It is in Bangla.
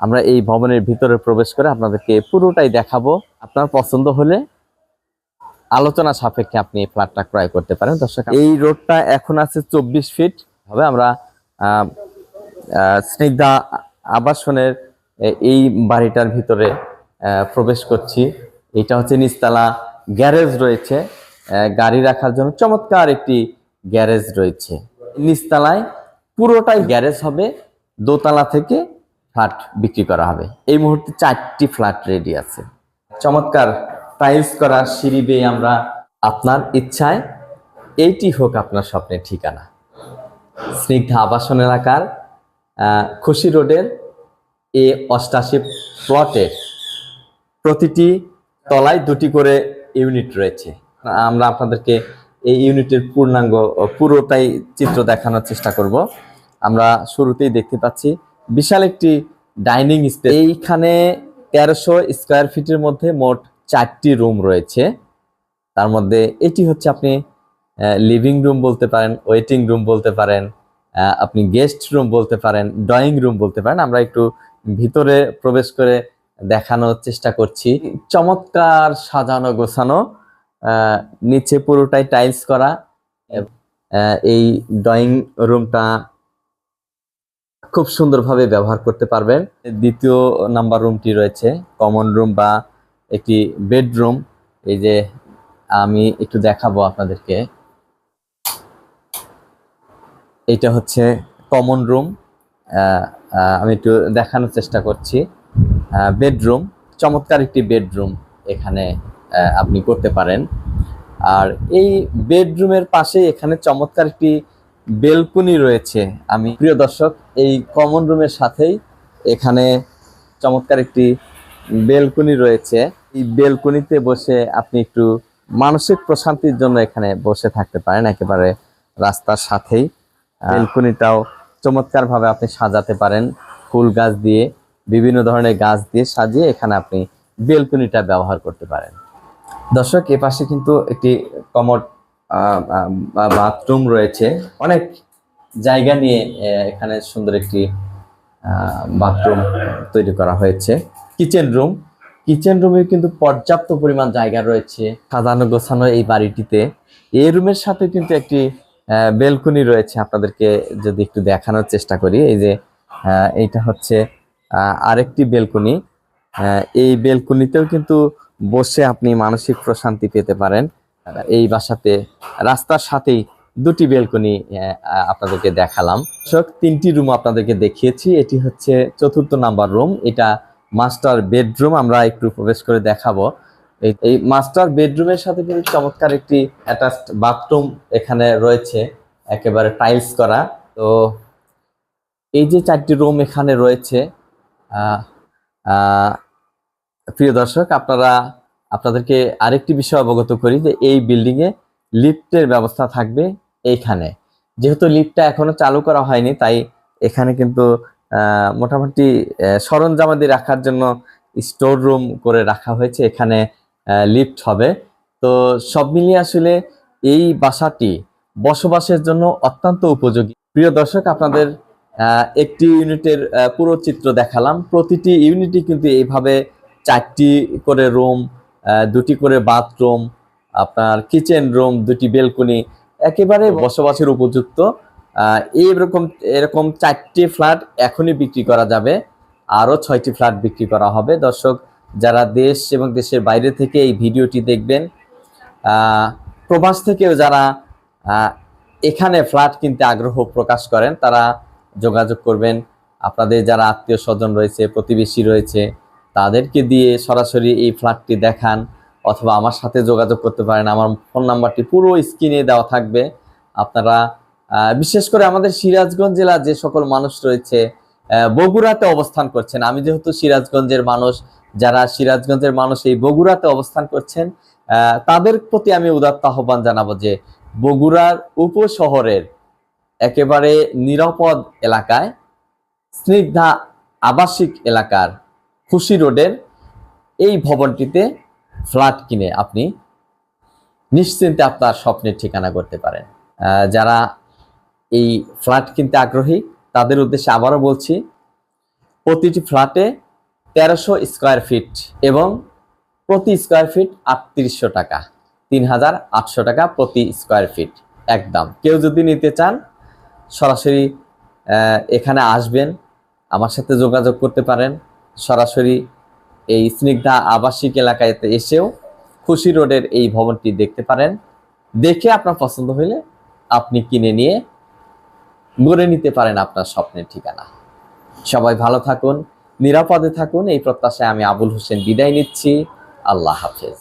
আমরা এই ভবনের ভিতরে প্রবেশ করে আপনাদেরকে পুরোটাই দেখাবো। আপনার পছন্দ হলে আলোচনা সাপেক্ষে আপনি এই ফ্ল্যাটটা ক্রয় করতে পারেন। দর্শক এই রোডটা এখন আছে চব্বিশ ফিট। হবে আমরা স্নিগ্ধা আবাসনের এই বাড়িটার ভিতরে প্রবেশ করছি। এটা হচ্ছে নিচতলা গ্যারেজ রয়েছে। গাড়ি রাখার জন্য চমৎকার একটি গ্যারেজ রয়েছে। নিচতলায় পুরোটাই গ্যারেজ হবে। দোতলা থেকে ফ্ল্যাট বিক্রি করা হবে। এই মুহূর্তে চারটি ফ্ল্যাট রেডি আছে। চমৎকার। টাইলস করা, সিঁড়ি বেয়ে আমরা আপনার ইচ্ছায় এইটি হোক আপনার স্বপ্নের ঠিকানা। স্নিগ্ধ আবাসন এলাকার খুশি রোডের এ অষ্টাশি প্লটের প্রতিটি তলায় দুটি করে ইউনিট রয়েছে। আমরা আপনাদেরকে এই ইউনিটের পূর্ণাঙ্গ পুরোটাই চিত্র দেখানোর চেষ্টা করব। আমরা শুরুতেই দেখতে পাচ্ছি বিশাল একটি ডাইনিং স্পেস। এইখানে তেরোশো স্কোয়ার ফিটের মধ্যে মোট চারটি রুম রয়েছে। তার মধ্যে এটি হচ্ছে আপনি লিভিং রুম বলতে পারেন ওয়েটিং রুম বলতে পারেন আপনি গেস্ট রুম বলতে পারেন ড্রয়িং রুম বলতে পারেন। আমরা একটু ভিতরে প্রবেশ করে দেখানোর চেষ্টা করছি। চমৎকার সাজানো গোছানো নিচে পুরোটাই টাইলস করা এই ড্রয়িং রুমটা খুব সুন্দরভাবে ব্যবহার করতে পারবেন। দ্বিতীয় নাম্বার রুমটি রয়েছে, কমন রুম বা একটি বেডরুম। এই যে আমি একটু দেখাবো আপনাদেরকে। এটা হচ্ছে কমন রুম। আমি একটু দেখানোর চেষ্টা করছি। বেডরুম, চমৎকার একটি বেডরুম এখানে আপনি করতে পারেন। আর এই বেডরুমের পাশে এখানে চমৎকার একটি বেলকুনি রয়েছে। আমি, প্রিয় দর্শক, এই কমন রুমের সাথেই এখানে চমৎকার একটি বেলকুনি রয়েছে। এই বেলকুনিতে বসে আপনি একটু মানসিক প্রশান্তির জন্য এখানে বসে থাকতে পারেন। একেবারে রাস্তার সাথেই। বেলকুনিটাও চমৎকার ভাবে আপনি সাজাতে পারেন। ফুল গাছ দিয়ে, বিভিন্ন ধরনের গাছ দিয়ে সাজিয়ে এখানে আপনি বেলকুনিটা ব্যবহার করতে পারেন। দর্শক এ পাশে কিন্তু একটি কমোড বাথরুম রয়েছে। অনেক জায়গা নিয়ে এখানে সুন্দর একটি বাথরুম তৈরি করা হয়েছে। Kitchen room. কিচেন রুমে কিন্তু পর্যাপ্ত পরিমাণ জায়গা রয়েছে সাজানো গোছানো এই বাড়িটিতে। এই রুমের সাথে কিন্তু একটি বেলকুনি রয়েছে। আপনাদেরকে যদি একটু দেখানোর চেষ্টা করি, এই যে এইটা হচ্ছে আরেকটি বেলকুনি। এই বেলকুনিতেও কিন্তু বসে আপনি মানসিক প্রশান্তি পেতে পারেন। এই বাসাতে রাস্তার সাথেই দুটি বেলকনি আপনাদেরকে দেখালাম। দর্শক, তিনটি রুম আপনাদেরকে দেখিয়েছি। এটি হচ্ছে চতুর্থ নাম্বার রুম। এটা মাস্টার বেডরুম আমরা একটু প্রবেশ করে দেখাবো। এই মাস্টার বেডরুমের সাথে কিন্তু চমৎকার একটি অ্যাটাচড বাথরুম এখানে রয়েছে একেবারে টাইলস করা। তো এই যে চারটি রুম এখানে রয়েছে প্রিয় দর্শক আপনারা আপনাদেরকে আরেকটি বিষয় অবগত করি যে এই বিল্ডিং এ লিফটের ব্যবস্থা থাকবে এইখানে। যেহেতু লিফটটা এখনও চালু করা হয়নি, তাই এখানে কিন্তু মোটামুটি সরঞ্জামাদি রাখার জন্য স্টোর রুম করে রাখা হয়েছে। এখানে লিফট হবে। তো সব মিলিয়ে আসলে এই বাসাটি বসবাসের জন্য অত্যন্ত উপযোগী। প্রিয় দর্শক, আপনাদের একটি ইউনিটের পুরো চিত্র দেখালাম। প্রতিটি ইউনিটই কিন্তু এইভাবে চারটি করে রুম দুটি করে বাথরুম আপনার কিচেন রুম দুটি বেলকনি একেবারে বসবাসের উপযুক্ত। এইরকম এরকম চারটি ফ্ল্যাট এখনই বিক্রি করা যাবে। আরও ছয়টি ফ্ল্যাট বিক্রি করা হবে। দর্শক যারা দেশ এবং দেশের বাইরে থেকে এই ভিডিওটি দেখবেন প্রবাস থেকেও যারা এখানে ফ্ল্যাট কিনতে আগ্রহ প্রকাশ করেন তারা যোগাযোগ করবেন। আপনাদের যারা আত্মীয় স্বজন রয়েছে প্রতিবেশী রয়েছে তাদেরকে দিয়ে সরাসরি এই ফ্ল্যাটটি দেখান, অথবা আমার সাথে যোগাযোগ করতে পারেন। আমার ফোন নাম্বারটি পুরো স্ক্রিনে দেওয়া থাকবে। আপনারা বিশেষ করে আমাদের সিরাজগঞ্জ জেলার যে সকল মানুষ রয়েছে বগুড়াতে অবস্থান করছেন। আমি যেহেতু সিরাজগঞ্জের মানুষ, যারা সিরাজগঞ্জের মানুষ এই বগুড়াতে অবস্থান করছেন তাদের প্রতি আমি উদাত্ত আহ্বান জানাব যে বগুড়ার উপশহরের একেবারে নিরাপদ এলাকায় স্নিগ্ধা আবাসিক এলাকার খুশি রোডের এই ভবনটিতে ফ্ল্যাট কিনে আপনি নিশ্চিন্তে আপনার স্বপ্নের ঠিকানা করতে পারেন। যারা এই ফ্ল্যাট কিনতে আগ্রহী, তাদের উদ্দেশ্যে আবারও বলছি, প্রতিটি ফ্ল্যাটে তেরোশো স্কোয়ার ফিট এবং প্রতি স্কোয়ার ফিট আটত্রিশশো টাকা, তিন হাজার আটশো টাকা প্রতি স্কোয়ার ফিট একদম। কেউ যদি নিতে চান, সরাসরি এখানে আসবেন, আমার সাথে যোগাযোগ করতে পারেন। সরাসরি এই স্নিগ্ধা আবাসিক এলাকাতে এসেও খুশি রোডের এই ভবনটি দেখতে পারেন। দেখে আপনার পছন্দ হইলে আপনি কিনে নিয়ে গড়ে নিতে পারেন আপনার স্বপ্নের ঠিকানা। সবাই ভালো থাকুন, নিরাপদে থাকুন, এই প্রত্যাশায় আমি আবুল হোসেন বিদায় নিচ্ছি। আল্লাহ হাফেজ।